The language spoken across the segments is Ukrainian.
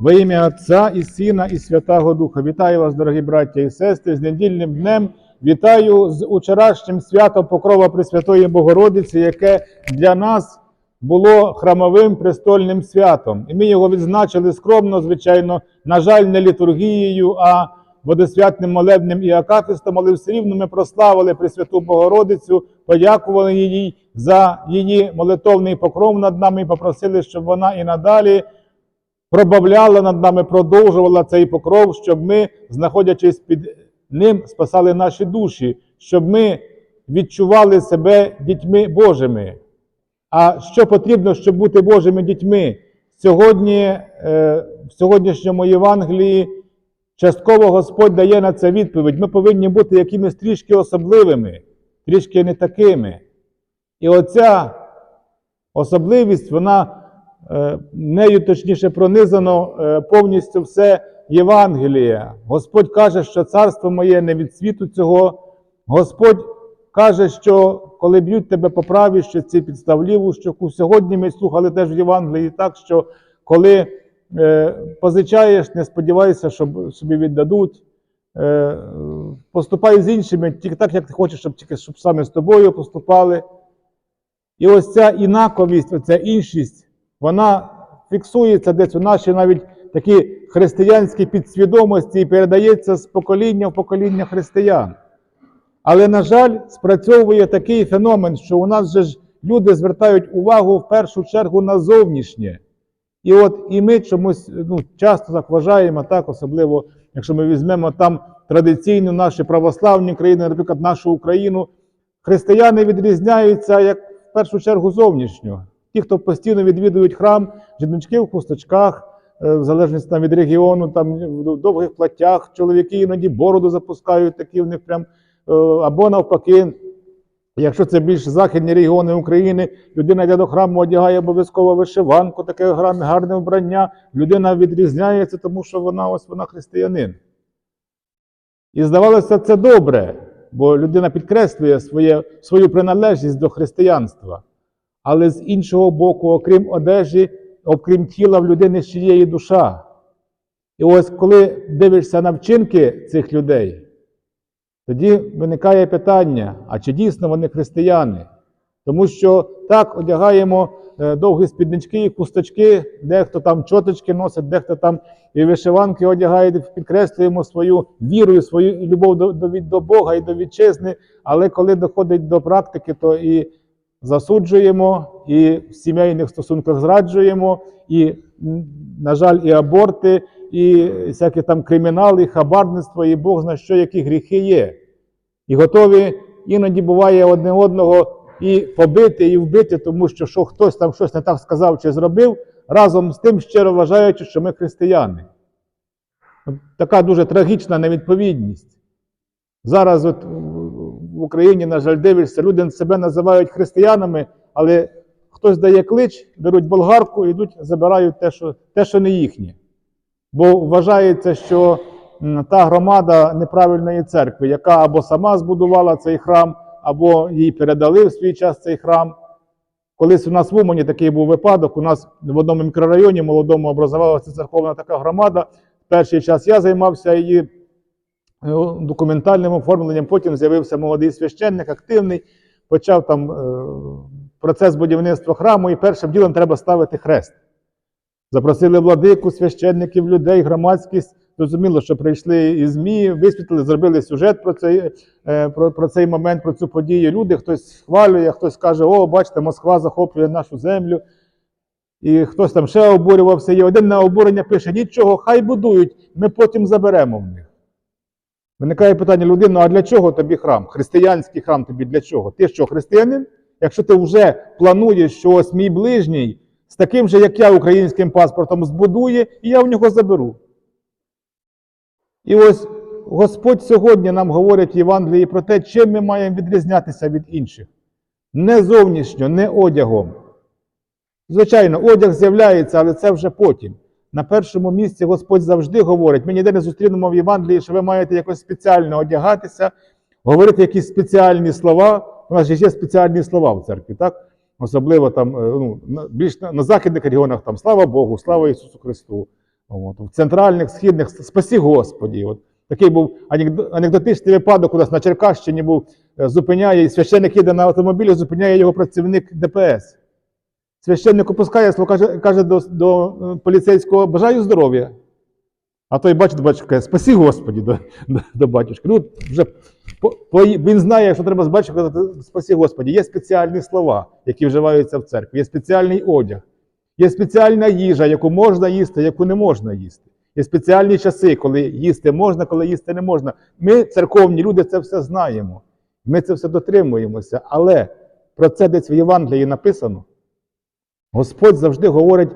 Во ім'я Отця і Сина, і Святого Духа. Вітаю вас, дорогі браття і сестри, з недільним днем. Вітаю з учорашнім святом Покрова Пресвятої Богородиці, яке для нас було храмовим престольним святом. І ми його відзначили скромно, звичайно, на жаль, не літургією, а водосвятним молебнем і акафістом, але все рівно ми прославили Пресвяту Богородицю, подякували їй за її молитовний покров над нами і попросили, щоб вона і надалі пробавляла над нами, продовжувала цей покров, щоб ми, знаходячись під ним, спасали наші душі, щоб ми відчували себе дітьми Божими. А що потрібно, щоб бути Божими дітьми? Сьогодні, е, в сьогоднішньому Євангелії частково Господь дає на це відповідь. Ми повинні бути якимись трішки особливими, трішки не такими. І оця особливість, вона нею точніше пронизано е, повністю все Євангеліє. Господь каже, що царство моє не від світу цього. Господь каже, що коли б'ють тебе по правій щоці, підстав ліву щоку. Сьогодні ми слухали теж в Євангелії так, що коли е, позичаєш, не сподівайся, що собі віддадуть. Е, поступай з іншими тільки так, як ти хочеш, щоб тільки щоб саме з тобою поступали. І ось ця інаковість, оця іншість, вона фіксується десь у нашій навіть такій християнській підсвідомості і передається з покоління в покоління християн. Але, на жаль, спрацьовує такий феномен, що у нас же ж люди звертають увагу в першу чергу на зовнішнє. І от і ми чомусь ну, часто так вважаємо, так, особливо, якщо ми візьмемо там традиційну наші православні країни, наприклад, нашу Україну, християни відрізняються як в першу чергу зовнішньо. Ті, хто постійно відвідують храм, жіночки в хусточках, е, в залежності там, від регіону, там в довгих платтях, чоловіки іноді бороду запускають, такі в них прям, е, або навпаки. Якщо це більш західні регіони України, людина йде до храму, одягає обов'язково вишиванку, таке гарне вбрання. Людина відрізняється, тому що вона ось вона християнин. І здавалося, це добре, бо людина підкреслює своє, свою приналежність до християнства. Але з іншого боку, окрім одежі, окрім тіла, в людини ще є і душа. І ось коли дивишся на вчинки цих людей, тоді виникає питання: а чи дійсно вони християни? Тому що так одягаємо е, довгі спіднички і хусточки, дехто там чоточки носить, дехто там і вишиванки одягає, підкреслюємо свою віру, і свою любов до, до, до Бога і до вітчизни. Але коли доходить до практики, то і засуджуємо, і в сімейних стосунках зраджуємо, і, на жаль, і аборти, і всякі там кримінали, і хабарництво, і Бог знає, що які гріхи є. І готові іноді буває одне одного і побити, і вбити, тому що, що хтось там щось не так сказав чи зробив, разом з тим щиро вважаючи, що ми християни. Така дуже трагічна невідповідність. Зараз от в Україні, на жаль, дивишся, люди себе називають християнами, але хтось дає клич, беруть болгарку, йдуть, забирають те, що, те, що не їхнє. Бо вважається, що та громада неправильної церкви, яка або сама збудувала цей храм, або їй передали в свій час цей храм. Колись у нас в Умані такий був випадок. У нас в одному мікрорайоні молодому образувалася церковна така громада. Перший час я займався її документальним оформленням, потім з'явився молодий священник, активний, почав там е, процес будівництва храму, і першим ділом треба ставити хрест. Запросили владику, священників, людей, громадськість. Зрозуміло, що прийшли і ЗМІ, висвітлили, зробили сюжет про цей, е, про, про цей момент, про цю подію. Люди хтось хвалює, хтось каже, о, бачите, Москва захоплює нашу землю. І хтось там ще обурювався. І один на обурення пише: нічого, хай будують, ми потім заберемо в них. Виникає питання людини: а для чого тобі храм? Християнський храм тобі для чого? Ти що, християнин? Якщо ти вже плануєш, що ось мій ближній з таким же, як я, українським паспортом збудує, і я в нього заберу. І ось Господь сьогодні нам говорить в Євангелії про те, чим ми маємо відрізнятися від інших. Не зовнішньо, не одягом. Звичайно, одяг з'являється, але це вже потім. На першому місці Господь завжди говорить: ми ніде не зустрінемо в Євангелії, що ви маєте якось спеціально одягатися, говорити якісь спеціальні слова. У нас же є спеціальні слова в церкві, так? Особливо там, е, ну, більш на, на західних регіонах там слава Богу, слава Ісусу Христу. От, в центральних, східних, спасі Господі. От. Такий був анекдо- анекдотичний випадок, у нас на Черкащині був, е, зупиняє, і священник їде на автомобілі, зупиняє його працівник ДПС. Священник опускає слово, каже, каже до, до е, поліцейського, бажаю здоров'я. А той бачить, батюшка, каже, спасі Господі до, до, до батюшки. Ну, вже по, по, він знає, що треба з батюшкою казати спасі Господі. Є спеціальні слова, які вживаються в церкві, є спеціальний одяг, є спеціальна їжа, яку можна їсти, яку не можна їсти. Є спеціальні часи, коли їсти можна, коли їсти не можна. Ми, церковні люди, це все знаємо. Ми це все дотримуємося. Але про це десь в Євангелії написано. Господь завжди говорить,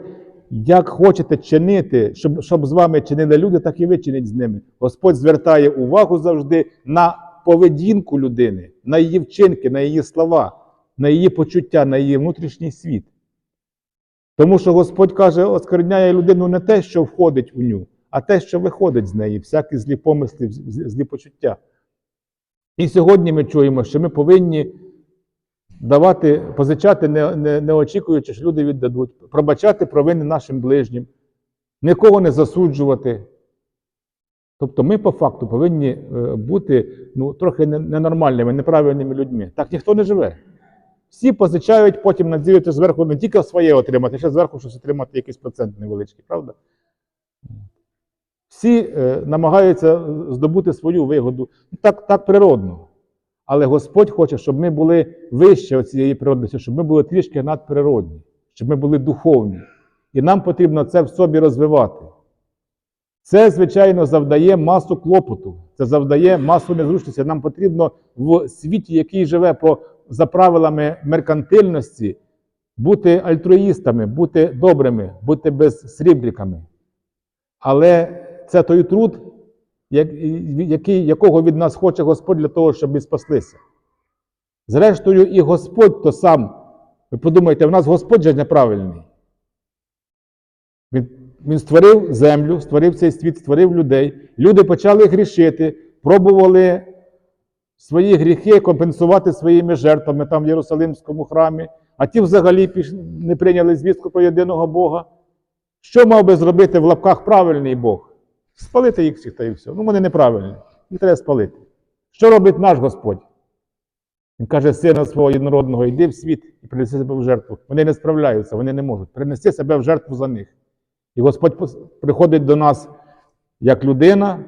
як хочете чинити, щоб, щоб з вами чинили люди, так і ви чиніть з ними. Господь звертає увагу завжди на поведінку людини, на її вчинки, на її слова, на її почуття, на її внутрішній світ. Тому що Господь каже, оскверняє людину не те, що входить у ню, а те, що виходить з неї, всякі злі помисли, злі почуття. І сьогодні ми чуємо, що ми повинні давати, позичати, не, не, не очікуючи, що люди віддадуть, пробачати провини нашим ближнім, нікого не засуджувати. Тобто ми по факту повинні е, бути ну, трохи ненормальними, неправильними людьми. Так ніхто не живе. Всі позичають, потім надіються зверху не тільки своє отримати, ще зверху щось отримати якийсь процент невеличкий, правда? Всі е, намагаються здобути свою вигоду. Так, так природно. Але Господь хоче, щоб ми були вище цієї природності, щоб ми були трішки надприродні, щоб ми були духовні. І нам потрібно це в собі розвивати. Це, звичайно, завдає масу клопоту, це завдає масу незручності. Нам потрібно в світі, який живе по, за правилами меркантильності, бути альтруїстами, бути добрими, бути безсрібріками. Але це той труд, який, якого від нас хоче Господь для того, щоб ми спаслися. Зрештою, і Господь то сам. Ви подумайте, в нас Господь же неправильний. Він, він створив землю, створив цей світ, створив людей. Люди почали грішити, пробували свої гріхи компенсувати своїми жертвами там в Єрусалимському храмі, а ті взагалі не прийняли звістку про єдиного Бога. Що мав би зробити в лапках правильний Бог? Спалити їх всіх та і все. Ну, вони неправильні. Їх треба спалити. Що робить наш Господь? Він каже, сина свого єдинородного, йди в світ і принеси себе в жертву. Вони не справляються, вони не можуть. Принести себе в жертву за них. І Господь приходить до нас як людина,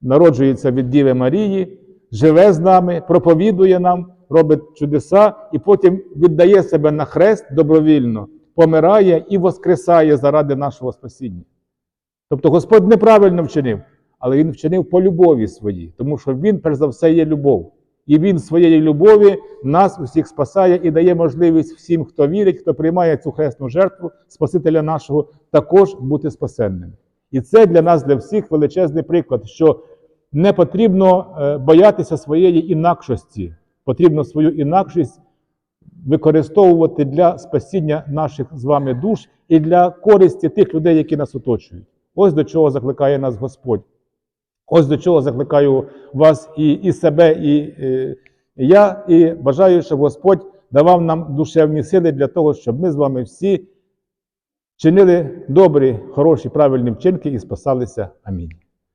народжується від Діви Марії, живе з нами, проповідує нам, робить чудеса і потім віддає себе на хрест добровільно, помирає і воскресає заради нашого спасіння. Тобто Господь неправильно вчинив, але Він вчинив по любові своїй, тому що Він, перш за все, є любов. І Він своєї любові нас усіх спасає і дає можливість всім, хто вірить, хто приймає цю хресну жертву Спасителя нашого, також бути спасенним. І це для нас, для всіх величезний приклад, що не потрібно е, боятися своєї інакшості, потрібно свою інакшість використовувати для спасіння наших з вами душ і для користі тих людей, які нас оточують. Ось до чого закликає нас Господь. Ось до чого закликаю вас і, і себе, і і я, і бажаю, щоб Господь давав нам душевні сили для того, щоб ми з вами всі чинили добрі, хороші, правильні вчинки і спасалися. Амінь.